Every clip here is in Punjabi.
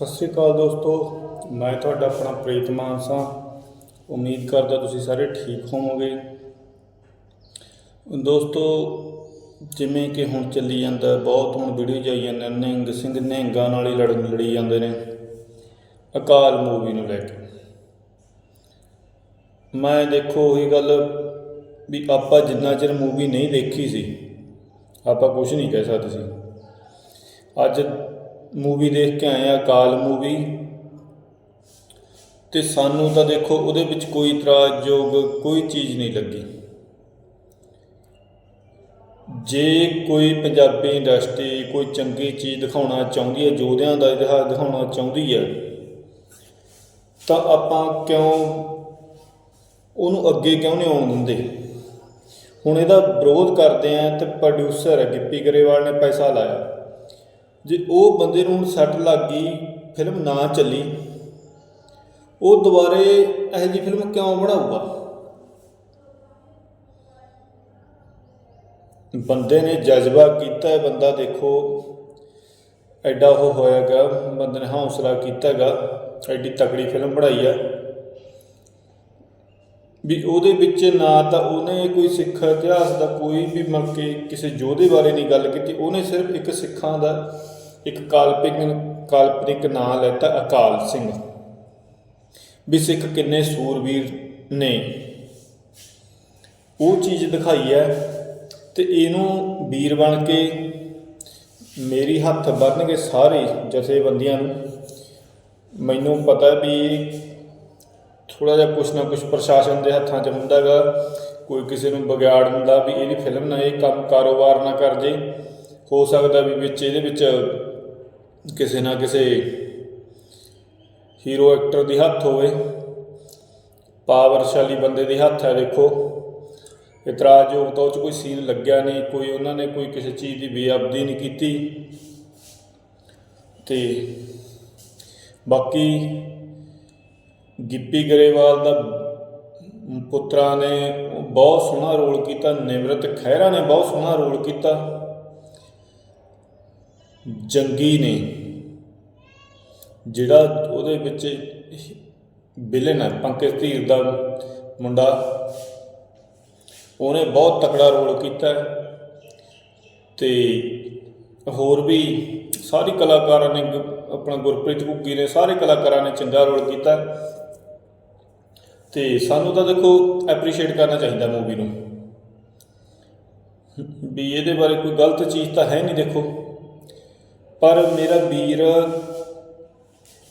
ਸਤਿ ਸ੍ਰੀ ਅਕਾਲ ਦੋਸਤੋ, ਮੈਂ ਤੁਹਾਡਾ ਆਪਣਾ ਪ੍ਰੀਤ ਮਾਨਸਾ। ਉਮੀਦ ਕਰਦਾ ਤੁਸੀਂ ਸਾਰੇ ਠੀਕ ਹੋਵੋਗੇ। ਦੋਸਤੋ, ਜਿਵੇਂ ਕਿ ਹੁਣ ਚੱਲੀ ਜਾਂਦਾ, ਬਹੁਤ ਹੁਣ ਵੀਡੀਓ ਜਾਈ ਜਾਂਦੇ ਨੇ ਨਿਹੰਗ ਸਿੰਘ ਨਿਹੰਗਾਂ ਨਾਲ ਹੀ ਲੜਨ ਲੜੀ ਜਾਂਦੇ ਨੇ। ਅਕਾਲ ਮੂਵੀ ਨੂੰ ਲੈ ਕੇ। ਮੈਂ ਦੇਖੋ, ਉਹੀ ਗੱਲ ਵੀ ਆਪਾਂ ਜਿੰਨਾ ਚਿਰ ਮੂਵੀ ਨਹੀਂ ਦੇਖੀ ਸੀ, ਆਪਾਂ ਕੁਝ ਨਹੀਂ ਕਹਿ ਸਕਦੇ ਸੀ। ਅੱਜ ਮੂਵੀ ਦੇਖ ਕੇ ਆਏ ਆ ਕਾਲ ਮੂਵੀ। ਤੇ ਸਾਨੂੰ ਤਾਂ ਦੇਖੋ, ਉਹਦੇ ਵਿੱਚ ਕੋਈ ਇਤਰਾਜ਼ਯੋਗ ਕੋਈ ਚੀਜ਼ ਨਹੀਂ ਲੱਗੀ। ਜੇ ਕੋਈ ਪੰਜਾਬੀ ਇੰਡਸਟਰੀ ਕੋਈ ਚੰਗੀ ਚੀਜ਼ ਦਿਖਾਉਣਾ ਚਾਹੁੰਦੀ ਹੈ, ਯੋਧਿਆਂ ਦਾ ਇਤਿਹਾਸ ਦਿਖਾਉਣਾ ਚਾਹੁੰਦੀ ਹੈ, ਤਾਂ ਆਪਾਂ ਕਿਉਂ ਉਹਨੂੰ ਅੱਗੇ ਕਿਉਂ ਨਹੀਂ ਆਉਣ ਦਿੰਦੇ? ਹੁਣ ਇਹਦਾ ਵਿਰੋਧ ਕਰਦੇ ਆ ਤੇ ਪ੍ਰੋਡਿਊਸਰ ਗਿੱਪੀ ਗਰੇਵਾਲ ਨੇ ਪੈਸਾ ਲਾਇਆ। ਜੇ ਉਹ ਬੰਦੇ ਨੂੰ ਹੁਣ ਸੱਟ ਲੱਗ ਗਈ ਫਿਲਮ ਨਾ ਚੱਲੀ, ਉਹ ਦੁਬਾਰੇ ਇਹੋ ਜਿਹੀ ਫਿਲਮ ਕਿਉਂ ਬਣਾਊਗਾ? ਬੰਦੇ ਨੇ ਜਜ਼ਬਾ ਕੀਤਾ ਬੰਦਾ ਦੇਖੋ, ਐਡਾ ਉਹ ਹੋਇਆਗਾ ਬੰਦੇ ਨੇ ਹੌਸਲਾ ਕੀਤਾਗਾ ਐਡੀ ਤਕੜੀ ਫਿਲਮ ਬਣਾਈ ਆ। ਵੀ ਉਹਦੇ ਵਿੱਚ ਨਾ ਤਾਂ ਉਹਨੇ ਕੋਈ ਸਿੱਖ ਇਤਿਹਾਸ ਦਾ ਕੋਈ ਵੀ ਮਤਲਬ ਕਿ ਕਿਸੇ ਯੋਧੇ ਬਾਰੇ ਨਹੀਂ ਗੱਲ ਕੀਤੀ, ਉਹਨੇ ਸਿਰਫ ਇੱਕ ਸਿੱਖਾਂ ਦਾ ਇੱਕ ਕਾਲਪਨਿਕ ਕਾਲਪਨਿਕ ਨਾਂ ਲੈਤਾ ਅਕਾਲ ਸਿੰਘ। ਵੀ ਸਿੱਖ ਕਿੰਨੇ ਸੂਰਬੀਰ ਨੇ। ਉਹ ਚੀਜ਼ ਦਿਖਾਈ ਹੈ ਤੇ ਇਹਨੂੰ ਵੀਰ ਬਣ ਕੇ ਮੇਰੀ ਹੱਥ ਬੰਨ੍ਹਗੇ ਸਾਰੇ ਜਥੇਬੰਦੀਆਂ ਨੂੰ। ਮੈਨੂੰ ਪਤਾ ਵੀ ਥੋੜਾ ਜਿਹਾ ਕੁਛ ਨਾ ਕੁਛ ਪ੍ਰਸ਼ਾਸਨ ਦੇ ਹੱਥਾਂ 'ਚ ਹੁੰਦਾਗਾ ਕੋਈ ਕਿਸੇ ਨੂੰ ਵਿਗਾੜ ਦਿੰਦਾ ਵੀ ਇਹਦੀ ਫਿਲਮ ਨਾ ਇਹ ਕੰਮ ਕਾਰੋਬਾਰ ਨਾ ਕਰ ਜੇ। ਹੋ ਸਕਦਾ ਵੀ ਵਿੱਚ ਇਹਦੇ ਵਿੱਚ ਕਿਸੇ ਨਾ ਕਿਸੇ ਹੀਰੋ ਐਕਟਰ ਦੀ ਹੱਥ ਹੋਵੇ, ਪਾਵਰਸ਼ਾਲੀ ਬੰਦੇ ਦੀ ਹੱਥ ਹੈ, ਦੇਖੋ। ਇਤਰਾਜ਼ਯੋਗ ਤਾਂ ਉਹ 'ਚ ਕੋਈ ਸੀਨ ਲੱਗਿਆ ਨਹੀਂ, ਕੋਈ ਉਹਨਾਂ ਨੇ ਕੋਈ ਕਿਸੇ ਚੀਜ਼ ਦੀ ਬੇਅਬਦੀ ਨਹੀਂ ਕੀਤੀ। ਤੇ ਬਾਕੀ ਗਿੱਪੀ ਗਰੇਵਾਲ ਦਾ ਪੁੱਤਰਾ ਨੇ ਬਹੁਤ ਸੋਹਣਾ ਰੋਲ ਕੀਤਾ, ਨਿਮਰਤ ਖਹਿਰਾ ਨੇ ਬਹੁਤ ਸੋਹਣਾ ਰੋਲ ਕੀਤਾ। ਜੰਗੀ ਨੇ ਜਿਹੜਾ ਉਹਦੇ ਵਿੱਚ ਵਿਲਨ ਹੈ, ਪੰਕਜ ਧੀਰ ਦਾ ਮੁੰਡਾ, ਉਹਨੇ ਬਹੁਤ ਤਕੜਾ ਰੋਲ ਕੀਤਾ ਤੇ ਹੋਰ ਵੀ ਸਾਰੇ ਕਲਾਕਾਰਾਂ ਨੇ ਗ- ਆਪਣਾ ਗੁਰਪ੍ਰੀਤ ਘੁੱਗੀ ਨੇ ਸਾਰੇ ਕਲਾਕਾਰਾਂ ਨੇ ਚੰਗਾ ਰੋਲ ਕੀਤਾ ਤੇ ਸਾਨੂੰ ਤਾਂ ਦੇਖੋ ਐਪਰੀਸ਼ੀਏਟ ਕਰਨਾ ਚਾਹੀਦਾ ਮੂਵੀ ਨੂੰ। ਵੀ ਇਹਦੇ ਬਾਰੇ ਕੋਈ ਗਲਤ ਚੀਜ਼ ਤਾਂ ਹੈ ਨਹੀਂ ਦੇਖੋ। ਪਰ ਮੇਰਾ ਵੀਰ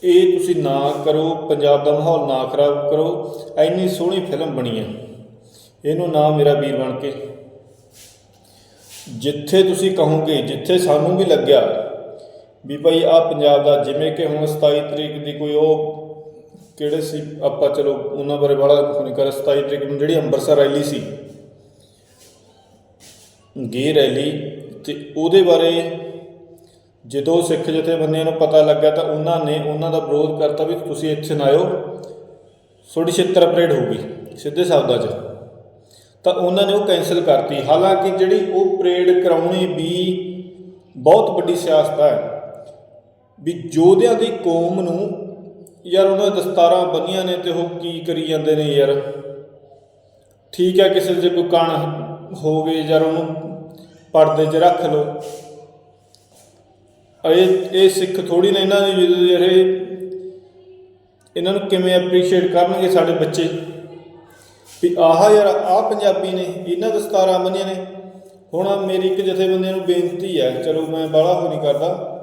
ਇਹ ਤੁਸੀਂ ਨਾ ਕਰੋ, ਪੰਜਾਬ ਦਾ ਮਾਹੌਲ ਨਾ ਖਰਾਬ ਕਰੋ, ਐਨੀ ਸੋਹਣੀ ਫਿਲਮ ਬਣੀ ਹੈ। ਇਹਨੂੰ ਨਾ ਮੇਰਾ ਵੀਰ ਬਣ ਕੇ। ਜਿੱਥੇ ਤੁਸੀਂ ਕਹੋਗੇ, ਜਿੱਥੇ ਸਾਨੂੰ ਵੀ ਲੱਗਿਆ ਵੀ ਭਾਈ ਆ ਪੰਜਾਬ ਦਾ, ਜਿਵੇਂ ਕਿ ਹੁਣ 27 ਤਰੀਕ ਦੀ ਕੋਈ ਉਹ ਕਿਹੜੇ ਸੀ, ਆਪਾਂ ਚਲੋ ਉਹਨਾਂ ਬਾਰੇ ਬੜਾ ਕੁਝ ਨਹੀਂ ਕਰ 27 ਤਰੀਕ ਨੂੰ ਜਿਹੜੀ ਅੰਮ੍ਰਿਤਸਰ ਰੈਲੀ ਸੀ ਗੇ ਰੈਲੀ, ਤੇ ਉਹਦੇ ਬਾਰੇ ਜਦੋਂ ਸਿੱਖ ਜਥੇਬੰਦੀਆਂ ਨੂੰ ਪਤਾ ਲੱਗਾ ਤਾਂ ਉਹਨਾਂ ਨੇ ਉਹਨਾਂ ਦਾ ਵਿਰੋਧ ਕਰਤਾ ਵੀ ਤੁਸੀਂ ਇੱਥੇ ਨਾ ਆਇਓ, ਤੁਹਾਡੀ ਛਿੱਤਰ ਪਰੇਡ ਹੋਊਗੀ, ਸਿੱਧੇ ਸ਼ਬਦਾਂ 'ਚ। ਤਾਂ ਉਹਨਾਂ ਨੇ ਉਹ ਕੈਨਸਲ ਕਰਤੀ। ਹਾਲਾਂਕਿ ਜਿਹੜੀ ਉਹ ਪਰੇਡ ਕਰਾਉਣੀ ਵੀ ਬਹੁਤ ਵੱਡੀ ਸਿਆਸਤ ਹੈ ਵੀ ਯੋਧਿਆਂ ਦੀ ਕੌਮ ਨੂੰ, ਯਾਰ ਉਹਨਾਂ ਦੇ ਦਸਤਾਰਾਂ ਬੰਨੀਆਂ ਨੇ ਤੇ ਉਹ ਕੀ ਕਰੀ ਜਾਂਦੇ ਨੇ ਯਾਰ? ਠੀਕ ਹੈ, ਕਿਸੇ ਦੇ ਕੋਈ ਕਣ ਹੋ ਗਏ, ਯਾਰ ਉਹਨੂੰ ਪਰਦੇ 'ਚ ਰੱਖ ਲਓ। ਇਹ ਇਹ ਸਿੱਖ ਥੋੜੀ ਨੇ ਇਹਨਾਂ ਦੀ, ਜਦੋਂ ਯਾਰ ਇਹਨਾਂ ਨੂੰ ਕਿਵੇਂ ਐਪਰੀਸ਼ੀਏਟ ਕਰਨਗੇ ਸਾਡੇ ਬੱਚੇ। ਵੀ ਆਹ ਯਾਰ, ਆਹ ਪੰਜਾਬੀ ਨੇ, ਇਹਨਾਂ ਦਸਤਾਰਾਂ ਬੰਨੀਆਂ ਨੇ। ਹੁਣ ਮੇਰੀ ਇੱਕ ਜਥੇਬੰਦੀਆਂ ਨੂੰ ਬੇਨਤੀ ਹੈ ਚਲੋ ਮੈਂ ਬਾਹਲਾ ਹੋ ਨਹੀਂ ਕਰਦਾ।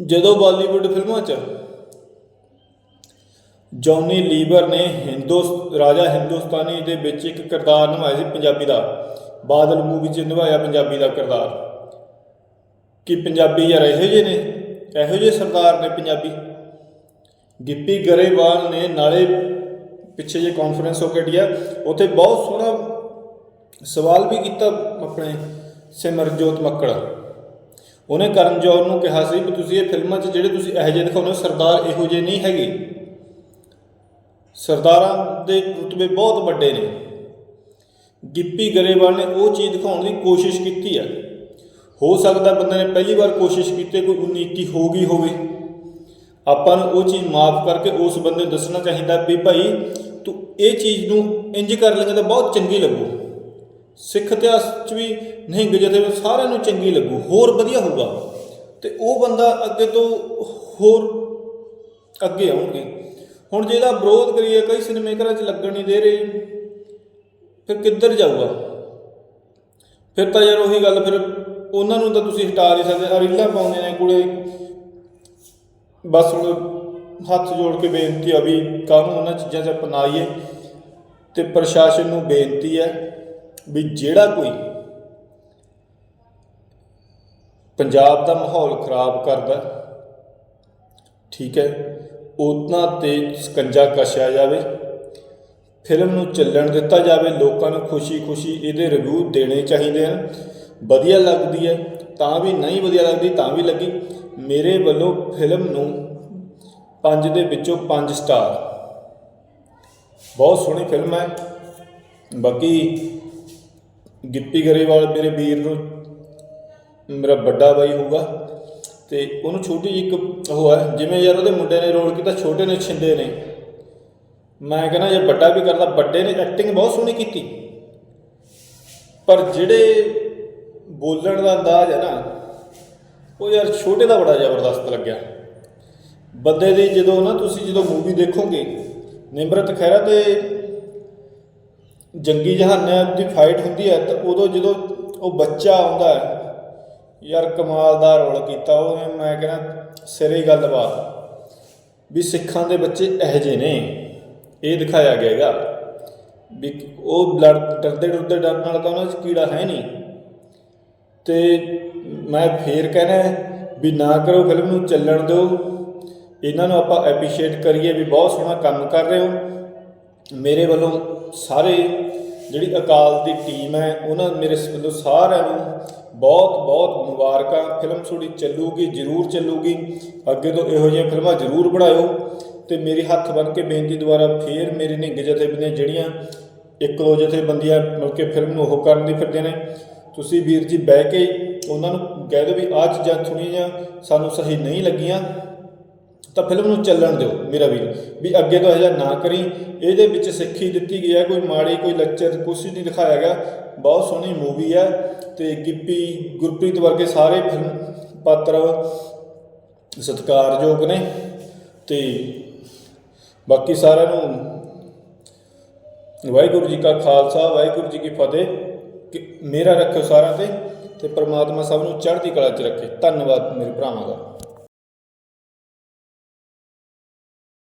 ਜਦੋਂ ਬਾਲੀਵੁੱਡ ਫਿਲਮਾਂ 'ਚ ਜੌਨੀ ਲੀਵਰ ਨੇ ਹਿੰਦੁਸਤ ਰਾਜਾ ਹਿੰਦੁਸਤਾਨੀ ਦੇ ਵਿੱਚ ਇੱਕ ਕਿਰਦਾਰ ਨਿਭਾਇਆ ਸੀ ਪੰਜਾਬੀ ਦਾ। ਬਾਦਲ ਮੂਵੀ 'ਚ ਨਿਭਾਇਆ ਪੰਜਾਬੀ ਦਾ ਕਿਰਦਾਰ। ਕਿ ਪੰਜਾਬੀ ਯਾਰ ਇਹੋ ਜਿਹੇ ਨੇ, ਇਹੋ ਜਿਹੇ ਸਰਦਾਰ ਨੇ ਪੰਜਾਬੀ। ਗਿੱਪੀ ਗਰੇਵਾਲ ਨੇ ਨਾਲੇ ਪਿੱਛੇ ਜੇ ਕਾਨਫਰੰਸ ਹੋ ਕੇ ਹਟਿਆ ਉੱਥੇ ਬਹੁਤ ਸੋਹਣਾ ਸਵਾਲ ਵੀ ਕੀਤਾ ਆਪਣੇ ਸਿਮਰਜੋਤ ਮੱਕੜ। ਉਹਨੇ ਕਰਨ ਨੂੰ ਕਿਹਾ ਸੀ ਵੀ ਤੁਸੀਂ ਇਹ ਫਿਲਮਾਂ 'ਚ ਜਿਹੜੇ ਤੁਸੀਂ ਇਹੋ ਜਿਹੇ ਦਿਖਾਉਂਦੇ ਹੋ, ਸਰਦਾਰ ਇਹੋ ਜਿਹੇ ਨਹੀਂ ਹੈਗੇ। ਸਰਦਾਰਾਂ ਦੇ ਰੁਤਬੇ ਬਹੁਤ ਵੱਡੇ ਨੇ। ਗਿੱਪੀ ਗਰੇਵਾਲ ਨੇ ਉਹ ਚੀਜ਼ ਦਿਖਾਉਣ ਦੀ ਕੋਸ਼ਿਸ਼ ਕੀਤੀ ਹੈ ਹੋ ਸਕਦਾ ਬੰਦੇ ਨੇ ਪਹਿਲੀ ਵਾਰ ਕੋਸ਼ਿਸ਼ ਕੀਤੀ ਕੋਈ 19 21 ਹੋ ਗਈ ਹੋਵੇ। ਆਪਾਂ ਨੂੰ ਉਹ ਚੀਜ਼ ਮਾਫ ਕਰਕੇ ਉਸ ਬੰਦੇ ਨੂੰ ਦੱਸਣਾ ਚਾਹੀਦਾ ਵੀ ਭਾਈ ਤੂੰ ਇਹ ਚੀਜ਼ ਨੂੰ ਇੰਜ ਕਰ ਲੇਗਾ ਤਾਂ ਬਹੁਤ ਚੰਗੀ ਲੱਗੂ। ਸਿੱਖ ਇਤਿਹਾਸ 'ਚ ਵੀ ਨਿਹੰਗ ਜਥੇ ਸਾਰਿਆਂ ਨੂੰ ਚੰਗੀ ਲੱਗੂ, ਹੋਰ ਵਧੀਆ ਹੋਊਗਾ। ਤੇ ਉਹ ਬੰਦਾ ਅੱਗੇ ਤੋਂ ਹੋਰ ਅੱਗੇ ਆਉਣਗੇ। ਹੁਣ ਜਿਹਦਾ ਵਿਰੋਧ ਕਰੀਏ, ਕਈ ਸਿਨੇਮੇਕਰਾਂ 'ਚ ਲੱਗਣ ਨਹੀਂ ਦੇ ਰਹੇ, ਫਿਰ ਕਿੱਧਰ ਜਾਊਗਾ? ਫਿਰ ਤਾਂ ਯਾਰ ਉਹੀ ਗੱਲ, ਫਿਰ ਉਹਨਾਂ ਨੂੰ ਤਾਂ ਤੁਸੀਂ ਹਟਾ ਨਹੀਂ ਸਕਦੇ, ਆਹ ਪਾਉਂਦੇ ਨੇ ਕੋਲੇ ਬਸ ਹੁਣ ਹੱਥ ਜੋੜ ਕੇ ਬੇਨਤੀ ਆ ਵੀ ਕਾਹਨੂੰ ਉਹਨਾਂ ਚੀਜ਼ਾਂ 'ਚ ਅਪਣਾਈਏ ਤੇ ਪ੍ਰਸ਼ਾਸਨ ਨੂੰ ਬੇਨਤੀ ਹੈ ਵੀ ਜਿਹੜਾ ਕੋਈ ਪੰਜਾਬ ਦਾ ਮਾਹੌਲ ਖਰਾਬ ਕਰਦਾ, ਠੀਕ ਹੈ, ਉਹਨਾਂ ਤੇ ਸਕੰਜਾ ਕਸਿਆ ਜਾਵੇ, ਫਿਲਮ ਨੂੰ ਚੱਲਣ ਦਿੱਤਾ ਜਾਵੇ, ਲੋਕਾਂ ਨੂੰ ਖੁਸ਼ੀ-ਖੁਸ਼ੀ ਇਹਦੇ ਰਿਵਿਊ ਦੇਣੇ ਚਾਹੀਦੇ ਹਨ। ਵਧੀਆ ਲੱਗਦੀ ਹੈ, ਤਾਂ ਵੀ ਨਹੀਂ ਵਧੀਆ ਲੱਗਦੀ, ਤਾਂ ਵੀ ਲੱਗੀ। ਮੇਰੇ ਵੱਲੋਂ ਫਿਲਮ ਨੂੰ 5 ਦੇ ਵਿੱਚੋਂ 5 ਸਟਾਰ ਬਹੁਤ ਸੋਹਣੀ ਫਿਲਮ ਹੈ। ਬਾਕੀ ਗਿੱਪੀ ਗਰੇਵਾਲ ਮੇਰੇ ਵੀਰ ਨੂੰ ਮੇਰਾ ਵੱਡਾ ਬਾਈ ਹੋਊਗਾ। ਤੇ ਉਹਨੂੰ ਛੋਟੀ ਜਿਹੀ ਇੱਕ ਉਹ ਹੈ, ਜਿਵੇਂ ਯਾਰ ਉਹਦੇ ਮੁੰਡੇ ਨੇ ਰੋਲ ਕੀਤਾ, ਛੋਟੇ ਨੇ, ਛਿੰਦੇ ਨੇ। ਮੈਂ ਕਹਿੰਦਾ ਜੇ ਵੱਡਾ ਵੀ ਕਰਦਾ, ਵੱਡੇ ਨੇ ਐਕਟਿੰਗ ਬਹੁਤ ਸੋਹਣੀ ਕੀਤੀ। ਪਰ ਜਿਹੜੇ ਬੋਲਣ ਦਾ ਅੰਦਾਜ਼ ਹੈ ਨਾ, ਉਹ ਯਾਰ ਛੋਟੇ ਦਾ ਬੜਾ ਜ਼ਬਰਦਸਤ ਲੱਗਿਆ। ਬੰਦੇ ਦੀ ਜਦੋਂ ਨਾ ਤੁਸੀਂ ਜਦੋਂ ਮੂਵੀ ਦੇਖੋਗੇ, ਨਿਮਰਤ ਖਹਿਰਾ ਤੇ ਜੰਗੀ ਜਹਾਨਿਆਂ ਦੀ ਫਾਈਟ ਹੁੰਦੀ ਹੈ, ਤਾਂ ਉਦੋਂ ਜਦੋਂ ਉਹ ਬੱਚਾ ਆਉਂਦਾ ਹੈ, ਯਾਰ ਕਮਾਲ ਦਾ ਰੋਲ ਕੀਤਾ ਉਹਨੇ ਮੈਂ ਕਹਿੰਦਾ, ਸਿਰੇ ਹੀ ਗੱਲਬਾਤ ਵੀ ਸਿੱਖਾਂ ਦੇ ਬੱਚੇ ਇਹੋ ਜਿਹੇ ਨੇ, ਇਹ ਦਿਖਾਇਆ ਗਿਆ ਹੈਗਾ। ਵੀ ਉਹ ਲੜ ਡਰਦੇ ਡਰਦੇ ਡਰ ਨਾਲ ਤਾਂ ਉਹਨਾਂ 'ਚ ਕੀੜਾ ਹੈ ਨਹੀਂ। ਤੇ ਮੈਂ ਫੇਰ ਕਹਿਣਾ ਵੀ ਨਾ ਕਰੋ ਫਿਲਮ ਨੂੰ, ਚੱਲਣ ਦਿਓ। ਇਹਨਾਂ ਨੂੰ ਆਪਾਂ ਐਪਰੀਸ਼ੀਏਟ ਕਰੀਏ ਵੀ ਬਹੁਤ ਸੋਹਣਾ ਕੰਮ ਕਰ ਰਹੇ ਹੋ। ਮੇਰੇ ਵੱਲੋਂ ਸਾਰੇ ਜਿਹੜੀ ਅਕਾਲ ਦੀ ਟੀਮ ਹੈ, ਉਹਨਾਂ ਮੇਰੇ ਵੱਲੋਂ ਸਾਰਿਆਂ ਨੂੰ ਬਹੁਤ ਬਹੁਤ ਮੁਬਾਰਕਾਂ। ਫਿਲਮ ਥੋੜੀ ਚੱਲੂਗੀ, ਜ਼ਰੂਰ ਚੱਲੂਗੀ। ਅੱਗੇ ਤੋਂ ਇਹੋ ਜਿਹੀਆਂ ਫਿਲਮਾਂ ਜ਼ਰੂਰ ਬਣਾਇਓ। ਤੇ ਮੇਰੇ ਹੱਥ ਬੰਨ ਕੇ ਬੇਨਤੀ ਦੁਆਰਾ ਫੇਰ ਮੇਰੇ ਨਿੱਘ ਜਥੇਬੰਦੀਆਂ ਜਿਹੜੀਆਂ ਇੱਕ ਦੋ ਜਥੇਬੰਦੀਆਂ ਮਿਲ ਕੇ ਫਿਲਮ ਨੂੰ ਉਹ ਕਰਨ ਦੀ ਫਿਰਦੇ ਨੇ। ਤੁਸੀਂ ਵੀਰ ਜੀ ਬਹਿ ਕੇ ਉਹਨਾਂ ਨੂੰ ਕਹਿ ਦਿਓ ਵੀ ਆਹ ਚੀਜ਼ਾਂ ਥੋੜ੍ਹੀਆਂ ਜਿਹੀਆਂ ਸਾਨੂੰ ਸਹੀ ਨਹੀਂ ਲੱਗੀਆਂ, ਤਾਂ ਫਿਲਮ ਨੂੰ ਚੱਲਣ ਦਿਓ ਮੇਰਾ ਵੀਰ। ਵੀ ਅੱਗੇ ਤੋਂ ਇਹ ਨਾ ਕਰੀ। ਇਹਦੇ ਵਿੱਚ ਸਿੱਖੀ ਦਿੱਤੀ ਗਈ ਹੈ, ਕੋਈ ਮਾੜੀ, ਕੋਈ ਲੈਕਚਰ ਕੁਛ ਨਹੀਂ ਦਿਖਾਇਆ ਗਿਆ। ਬਹੁਤ ਸੋਹਣੀ ਮੂਵੀ ਹੈ ਤੇ ਗਿੱਪੀ, ਗੁਰਪ੍ਰੀਤ ਵਰਗੇ ਸਾਰੇ ਫਿਲਮ ਪਾਤਰ ਸਤਿਕਾਰਯੋਗ ਨੇ ਤੇ ਬਾਕੀ ਸਾਰਿਆਂ ਨੂੰ ਵਾਹਿਗੁਰੂ ਜੀ ਕਾ ਖਾਲਸਾ, ਵਾਹਿਗੁਰੂ ਜੀ ਕੀ ਫਤਿਹ। ਕਿ ਮੇਰਾ ਰੱਖਿਓ ਸਾਰਿਆਂ ਤੇ ਤੇ ਪ੍ਰਮਾਤਮਾ ਸਭ ਨੂੰ ਚੜ੍ਹਦੀ ਕਲਾ 'ਚ ਰੱਖੇ। ਧੰਨਵਾਦ ਮੇਰੇ ਭਰਾਵਾਂ ਦਾ।